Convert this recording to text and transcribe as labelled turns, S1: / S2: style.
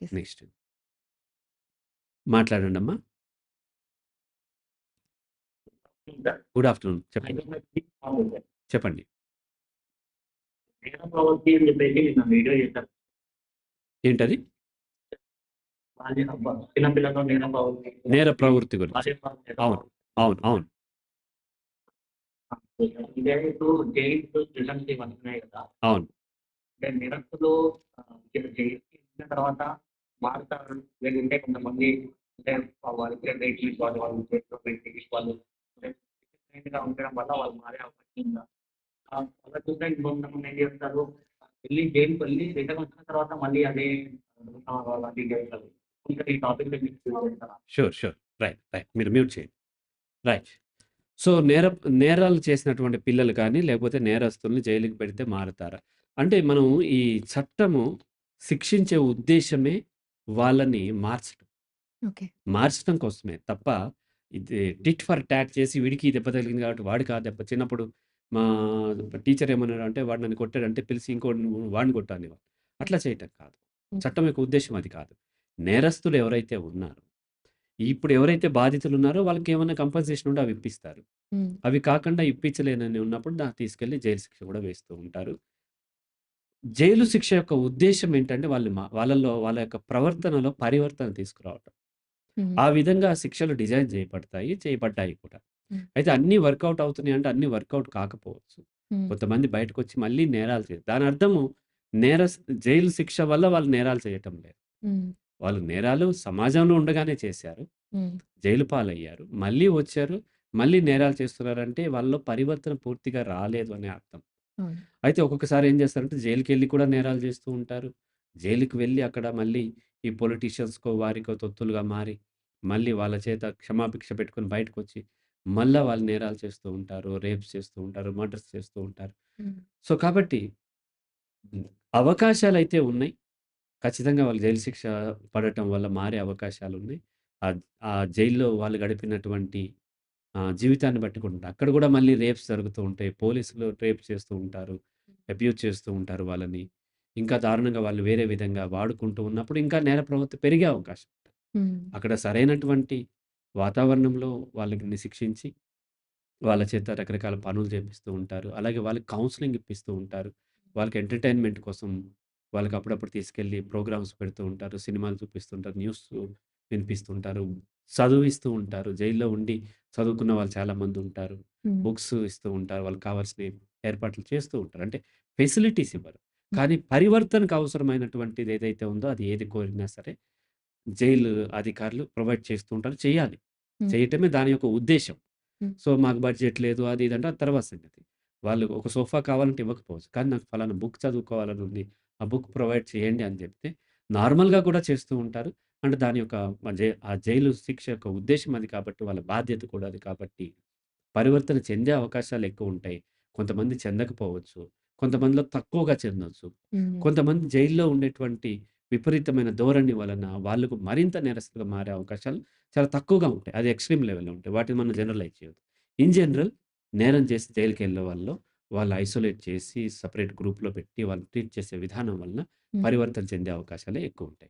S1: Next. మాట్లాడండమ్మా. Good afternoon. చెప్పండి. చెప్పండి. ఏంటది?
S2: నేర ప్రవృత్తి.
S1: గురించి. అవును. అవును. అవును. అవును.
S2: మారుతారు. లేదంటే కొంతమంది అంటే వాళ్ళు ఇంగ్లీష్ వాళ్ళు, వాళ్ళు ఇంగ్లీష్ వాళ్ళు డిఫరెంట్‌గా ఉండడం వల్ల వాళ్ళు మారే అవకాశం ఉందా? అలా చూస్తే ఇంకొంతమంది ఏం చేస్తారు, వెళ్ళి జైలుకి వెళ్ళి రిటర్న్ వచ్చిన తర్వాత మళ్ళీ అదే ఆహ్, అలాంటివి చేస్తారు. ఈ topic
S1: sure. Sure. Right. Right. మీరు మ్యూట్ చేయండి. రైట్. సో, నేర నేరాలు చేసినటువంటి పిల్లలు కానీ, లేకపోతే నేరస్తుల్ని జైలుకి పెడితే మారుతారా? అంటే మనం ఈ చట్టము శిక్షించే ఉద్దేశమే వాళ్ళని మార్చడం.
S3: ఓకే.
S1: మార్చడం కోసమే తప్ప ఇది టిట్ ఫర్ టాట్ చేసి వీడికి ఈ దెబ్బ తగిలింది కాబట్టి వాడికి ఆ దెబ్బ చిన్నప్పుడు మా టీచర్ ఏమన్నారంటే వాడు నన్ను కొట్టాడంటే పిలిచి ఇంకోడిని వాడిని కొట్టు అనేవారు. అట్లా చేయటం కాదు. చట్టం యొక్క ఉద్దేశ్యం అది కాదు. నేరస్తులు ఎవరైతే ఉన్నారో, ఇప్పుడు ఎవరైతే బాధితులు ఉన్నారో వాళ్ళకి ఏమైనా కంపెన్సేషన్ ఉంటే అవి ఇప్పిస్తారు. అవి కాకుండా ఇప్పించలేనని ఉన్నప్పుడు దాన్ని తీసుకెళ్ళి జైలు శిక్ష కూడా వేస్తూ ఉంటారు. జైలు శిక్ష యొక్క ఉద్దేశ్యం ఏంటంటే వాళ్ళు మా వాళ్ళలో వాళ్ళ యొక్క ప్రవర్తనలో పరివర్తన తీసుకురావటం.
S3: హ్మ్.
S1: ఆ విధంగా శిక్షలు డిజైన్ చేయబడతాయి. చేయబడ్డాయి కూడా.
S3: హ్మ్.
S1: అయితే అన్నీ వర్కౌట్ అవుతున్నాయి అంటే అన్నీ వర్కౌట్ కాకపోవచ్చు.
S3: హ్మ్.
S1: కొంతమంది బయటకొచ్చి మళ్ళీ నేరాలు చే దాని అర్థము నేరస్ జైలు శిక్ష వల్ల వాళ్ళు నేరాలు చేయటం లేదు.
S3: హ్మ్.
S1: వాళ్ళు నేరాలు సమాజంలో ఉండగానే చేశారు.
S3: హ్మ్.
S1: జైలు పాలయ్యారు. మళ్ళీ వచ్చారు. మళ్ళీ నేరాలు చేస్తున్నారంటే వాళ్ళలో పరివర్తన పూర్తిగా రాలేదు అనే అర్థం.
S3: అవును.
S1: అయితే ఒక్కొక్కసారి ఏం చేస్తారంటే జైలుకెళ్ళి కూడా నేరాలు చేస్తూ ఉంటారు. జైలుకి వెళ్ళి అక్కడ మళ్ళీ ఈ పొలిటీషియన్స్‌కో, వారికో తొత్తులుగా మారి, మళ్ళీ వాళ్ళ చేత క్షమాభిక్ష పెట్టుకొని బయటకొచ్చి, మళ్ళా వాళ్ళు నేరాలు చేస్తూ ఉంటారు. రేప్స్ చేస్తూ ఉంటారు. మర్డర్స్ చేస్తూ ఉంటారు.
S3: హ్మ్.
S1: సో, కాబట్టి హ్మ్. అవకాశాలైతే ఉన్నాయి. ఖచ్చితంగా వాళ్ళు జైలు శిక్ష పడటం వల్ల మారే అవకాశాలున్నాయి. ఆహ్, ఆ జైల్‌లో వాళ్ళు గడిపినటువంటి జీవితాన్ని బట్టి కూడా ఉంటాయి. అక్కడ కూడా మళ్ళీ రేప్స్ జరుగుతూ ఉంటాయి. పోలీసులు రేప్ చేస్తూ ఉంటారు. అబ్యూజ్ చేస్తూ ఉంటారు వాళ్ళని. ఇంకా దారుణంగా వాళ్ళు వేరే విధంగా వాడుకుంటూ ఉన్నప్పుడు ఇంకా నేర ప్రవృత్తి పెరిగే అవకాశం ఉంటుంది. అక్కడ సరైనటువంటి వాతావరణంలో వాళ్ళని శిక్షించి, వాళ్ళ చేత రకరకాల పనులు చేపిస్తూ ఉంటారు. అలాగే వాళ్ళకి కౌన్సెలింగ్ ఇప్పిస్తూ ఉంటారు. వాళ్ళకి ఎంటర్‌టైన్‌మెంట్ కోసం వాళ్ళకి అప్పుడప్పుడు తీసుకెళ్ళి ప్రోగ్రామ్స్ పెడుతూ ఉంటారు. సినిమాలు చూపిస్తుంటారు. న్యూస్ వినిపిస్తుంటారు. చదువిస్తూ ఉంటారు. జైల్‌లో ఉండి చదువుకున్న వాళ్ళు చాలామంది ఉంటారు.
S3: హ్మ్.
S1: బుక్స్ ఇస్తూ ఉంటారు. వాళ్ళకి కావాల్సినవి ఏర్పాట్లు చేస్తూ ఉంటారు. అంటే ఫెసిలిటీస్ ఇవ్వరు. కానీ పరివర్తనకు అవసరమైనటువంటిది ఏదైతే ఉందో అది ఏది కోరినా సరే జైలు అధికారులు ప్రొవైడ్ చేస్తూ ఉంటారు. చేయాలి. చేయటమే దాని యొక్క ఉద్దేశ్యం.
S3: హ్మ్.
S1: సో, మాకు బడ్జెట్ లేదు అది ఇది అంటే తర్వాత సంగతి. వాళ్ళు ఒక సోఫా కావాలంటే ఇవ్వకపోవచ్చు. కానీ నాకు ఫలానా బుక్ చదువుకోవాలని ఉంది. ఆ బుక్ ప్రొవైడ్ చేయండి అని చెప్తే నార్మల్‌గా కూడా చేస్తూ ఉంటారు. అంటే దాని యొక్క జై ఆ జైలు శిక్ష యొక్క ఉద్దేశ్యం అది కాబట్టి వాళ్ళ బాధ్యత కూడా అది కాబట్టి పరివర్తన చెందే అవకాశాలు ఎక్కువుంటాయి. కొంతమంది చెందకపోవచ్చు. కొంతమందిలో తక్కువగా చెందొచ్చు. కొంతమంది జైల్‌లో ఉండేటువంటి విపరీతమైన ధోరణి వలన వాళ్ళకు మరింత నేరస్తులుగా మారే అవకాశాలు చాలా తక్కువగా ఉంటాయి. అది ఎక్స్‌ట్రీమ్ లెవెల్‌లో ఉంటాయి. వాటిని మనం జనరలైజ్ చేయొద్దు. ఇన్ జనరల్ నేరం చేసి జైలుకెళ్ళే వాళ్ళలో వాళ్ళు ఐసోలేట్ చేసి సెపరేట్ గ్రూప్‌లో పెట్టి వాళ్ళని ట్రీట్ చేసే విధానం వలన. పరివర్తన చెందే అవకాశాలే ఎక్కువుంటాయి.